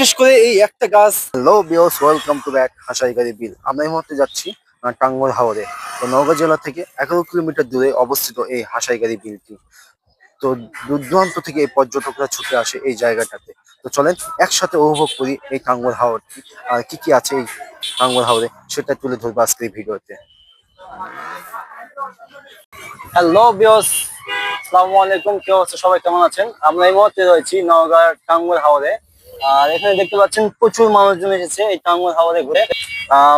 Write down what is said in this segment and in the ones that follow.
বিশেষ করে এই একটা গাছ। হ্যালো বিয়স ওয়েলকাম টু ব্যাক হাসাইগারি বিল। আমরা এই মুহূর্তে যাচ্ছি আহ, টাঙ্গর হাওরে। তো নওগাঁ জেলা থেকে এগারো কিলোমিটার দূরে অবস্থিত এই হাসাইগারি বিলটি। তো দূর দূরান্ত থেকে এই পর্যটকরা ছুটে আসে এই জায়গাটাতে। তো চলেন একসাথে উপভোগ করি এই টাঙ্গর হাওরটি। আর কি কি আছে এই টাঙ্গর হাওরে সেটা তুলে ধরবো আজকের এই ভিডিওতে। হ্যালো বিয়স আসসালামু আলাইকুম কেউ আছে? সবাই কেমন আছেন? আমরা এই মুহূর্তে রয়েছি নওগাঁ টাঙ্গর হাওরে। আর এখানে দেখতে পাচ্ছেন প্রচুর মানুষজন এসেছে এই টাঙ্গর হাওরে ঘুরে।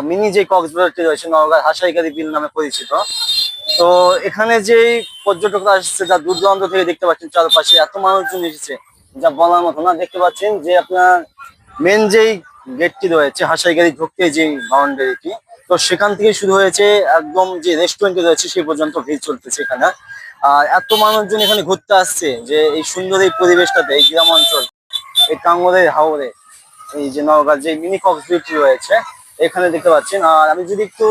মিনি যে কক্সবাজারটি রয়েছে নওগাঁ হাসাইগারি বিল নামে পরিচিত। তো এখানে যে পর্যটকরা আসছে, যা দূর দূরান্ত থেকে দেখতে পাচ্ছেন চারপাশে, এত মানুষজন এসেছে, যা বলার মতো না। দেখতে পাচ্ছেন যে আপনার মেন যেই গেটটি রয়েছে, হাসাইগাড়ি ঢুকতে যে বাউন্ডারিটি তো সেখান থেকে শুরু হয়েছে একদম যে রেস্টুরেন্ট রয়েছে, সেই পর্যন্ত ভিড় চলতেছে এখানে। আর এত মানুষজন এখানে ঘুরতে আসছে, যে এই সুন্দর এই পরিবেশটাতে, এই গ্রাম অঞ্চল এই টাঙ্গরের হাওরে এই যে নওগাঁ যে মিনি কক্সবিটি রয়েছে, এখানে দেখতে পাচ্ছেন। আর আমি যদি একটু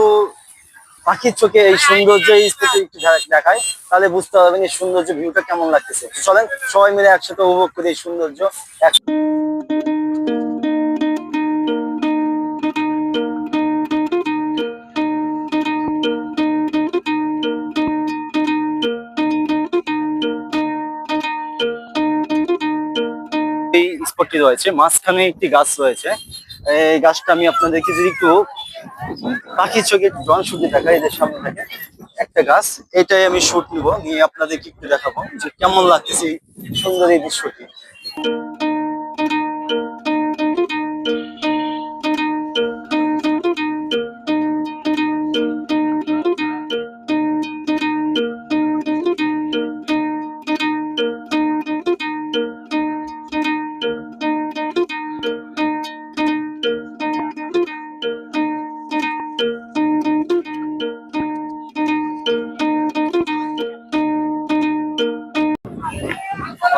পাখির চোখে এই সৌন্দর্য এই স্থিতি একটু দেখায় দেখাই, তাহলে বুঝতে পারবেন এই সৌন্দর্য ভিউটা কেমন লাগতেছে। চলেন সবাই মিলে একসাথে উপভোগ করি এই সৌন্দর্য। এক এই স্পটটি রয়েছে। মাঝখানে একটি গাছ রয়েছে। এই গাছটা আমি আপনাদেরকে যদি একটু পাখি চোখে জন শুটে দেখাই, এদের সামনে থাকে। একটা গাছ, এটাই আমি শুট নিব। নিয়ে আপনাদেরকে একটু দেখাবো যে কেমন লাগতেছে সুন্দর এই দৃশ্যটি।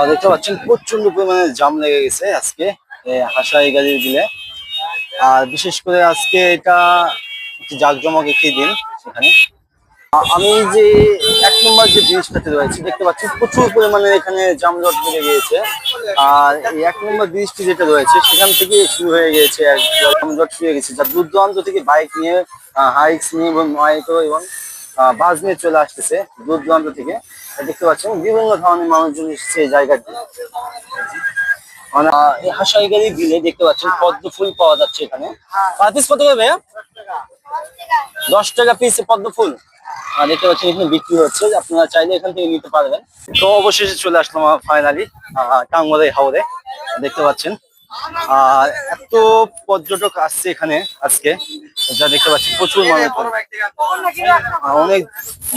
দেখতে পাচ্ছেন প্রচণ্ড পরিমাণে জাম লেগে গেছে আজকে হাসাই গাড়ির দিলে আর বিশেষ করে আজকে এটা জাঁকজমক একটি দিন সেখানে। আমি যে এক নম্বর যে ব্রিজটাতে রয়েছে, দেখতে পাচ্ছি প্রচুর পরিমাণে এখানে জামজট লেগে গিয়েছে। আর এই এক নম্বর ব্রিজটি যেটা রয়েছে, সেখান থেকে শুরু হয়ে গিয়েছে জামজট শুরু হয়ে গেছে যা দূর দূরান্ত থেকে বাইক নিয়ে হাইকস নিয়ে এবং মাইকো এবং বাস নিয়ে চলে আসতেছে দূর দূরান্ত থেকে দেখতে পাচ্ছেন বিভিন্ন ধরনের মানুষজন এসেছে এই জায়গাটি মানে, দেখতে পাচ্ছেন পদ্ম ফুল পাওয়া যাচ্ছে এখানে। দশ টাকা পিস দেখতে পাচ্ছেন এখানে বিক্রি হচ্ছে। আপনারা চাইলে এখান থেকে নিতে পারবেন। তো অবশেষে চলে ফাইনালি হাওরে। দেখতে পাচ্ছেন আর এত পর্যটক আসছে এখানে আজকে। যা দেখতে পাচ্ছি প্রচুর মানুষ। অনেক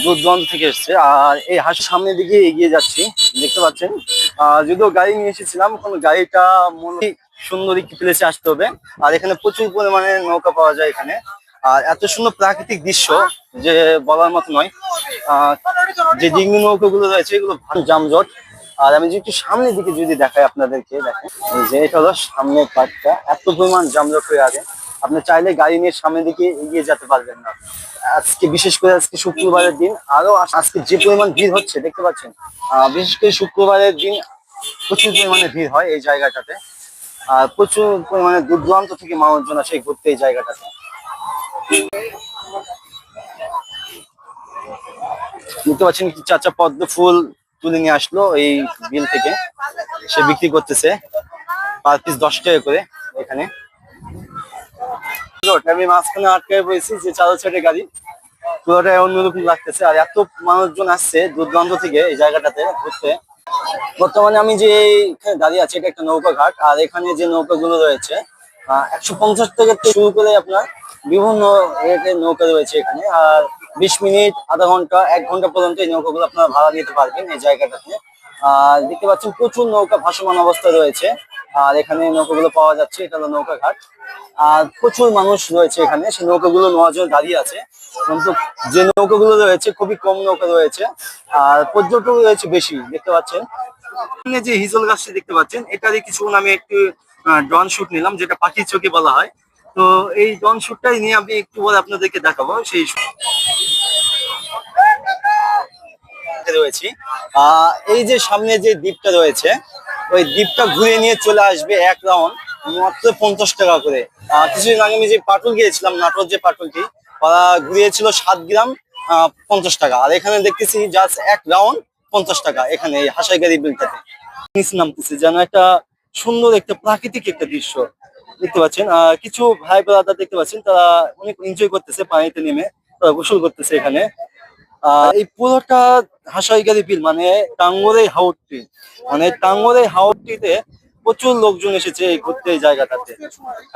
দূর দূরান্ত থেকে এসছে। আর এই হাঁস সামনের দিকে এগিয়ে যাচ্ছি দেখতে পাচ্ছেন। আহ, যদিও গাড়ি নিয়ে এসেছিলাম কোনো গাড়িটা মনে সুন্দর একটি প্লেসে আসতে হবে। আর এখানে প্রচুর পরিমাণে নৌকা পাওয়া যায় এখানে। আর এত সুন্দর প্রাকৃতিক দৃশ্য যে বলার মতো নয়। যে ডিঙ্গি নৌকাগুলো রয়েছে এগুলো ভালো যানজট। আর আমি যদি একটু সামনের দিকে যদি দেখাই আপনাদেরকে দেখেন যে এটা হলো সামনের পার্টটা এত পরিমাণ যানজট হয়ে আছে। আপনি চাইলে গাড়ি নিয়ে সামনের দিকে এগিয়ে যেতে পারবেন না। আজকে বিশেষ করে আজকে শুক্রবারের দিন আরও আজকে যে পরিমাণ ভিড় হচ্ছে, দেখতে পাচ্ছেন বিশেষ করে শুক্রবারের দিন প্রচুর পরিমাণে ভিড় হয় এই জায়গাটাতে। আর প্রচুর পরিমাণে দূর দূরান্ত থেকে মানুষজন আসে ঘুরতে এই জায়গাটাতে। দেখতে পাচ্ছেন কি চাচা পদ্ম ফুল তুলে নিয়ে আসলো এই বিল থেকে। সে বিক্রি করতেছে। পার পিস দশ টাকা করে এখানে। রোড, আমি মাঝখানে আটকে পড়েছি যে চারো ছেটে গাড়ি। পুরোটাই অন্যরকম লাগতেছে। আর এত মানুষজন আসছে দূর থেকে এই জায়গাটাতে ঘুরতে। বর্তমানে আমি যে এখানে দাঁড়িয়ে আছি এটা একটা নৌকা ঘাট আর এখানে যে নৌকাগুলো রয়েছে একশো পঞ্চাশ থেকে শুরু করে আপনার বিভিন্ন নৌকা রয়েছে এখানে। আর বিশ মিনিট আধা ঘণ্টা এক ঘণ্টা পর্যন্ত এই নৌকাগুলো আপনারা ভাড়া নিতে পারবেন এই জায়গাটাতে। আর দেখতে পাচ্ছেন প্রচুর নৌকা ভাসমান অবস্থা রয়েছে। আর এখানে নৌকাগুলো পাওয়া যাচ্ছে, এটা হলো নৌকা ঘাট। আর প্রচুর মানুষ রয়েছে এখানে, সেই নৌকাগুলো নেওয়ার জন্য দাঁড়িয়ে আছে। কিন্তু যে নৌকাগুলো রয়েছে, খুবই কম নৌকা রয়েছে। আর পর্যটক রয়েছে বেশি, দেখতে পাচ্ছেন। সামনে যে হিজল গাছটি দেখতে পাচ্ছেন, এটারই কিছুক্ষণ আমি একটু ড্রোন শুট নিলাম, যেটা পাখির চোখে বলা হয়। তো এই ড্রোন শুটটাই নিয়ে আমি একটু পরে আপনাদেরকে দেখাবো, সেই। রয়েছি। আহ, এই যে সামনে যে দ্বীপটা রয়েছে ওই দ্বীপটা ঘুরে নিয়ে চলে আসবে এক রাউন্ড মাত্র পঞ্চাশ টাকা করে। কিছুদিন আগে আমি যে পাটুল গিয়েছিলাম নাটোর যে পাটুলটি ওরা ঘুরিয়েছিল সাত গ্রাম পঞ্চাশ টাকা। আর এখানে দেখতেছি জাস্ট এক রাউন্ড পঞ্চাশ টাকা এখানে এই হাসাইগাড়ি বিলটাতে নিচে নামতেছে যেন একটা সুন্দর একটা প্রাকৃতিক একটা দৃশ্য। দেখতে পাচ্ছেন আহ, কিছু ভাই ব্রাদার দেখতে পাচ্ছেন তারা অনেক এনজয় করতেছে পানিতে নেমে তারা গোসল করতেছে এখানে। এই পুরোটা হাসাইগাড়ি বিল মানে টাঙ্গরে হাওড়টি মানে টাঙ্গরে হাওড়টিতে প্রচুর লোকজন এসেছে এই ঘুরতে এই জায়গাটাতে।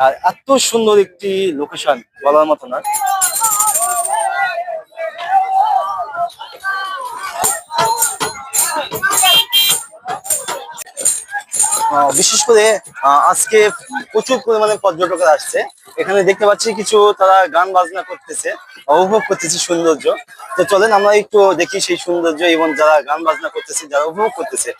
আর এত সুন্দর একটি লোকেশন বলার মতো না। বিশেষ করে আজকে প্রচুর পরিমাণে পর্যটকরা আসছে। এখানে দেখতে পাচ্ছি কিছু তারা গান বাজনা করতেছে উপভোগ করতেছে সৌন্দর্য। তো চলেন আমরা একটু দেখি সেই সৌন্দর্য এবং যারা গান বাজনা করতেছে, যারা উপভোগ করতেছে।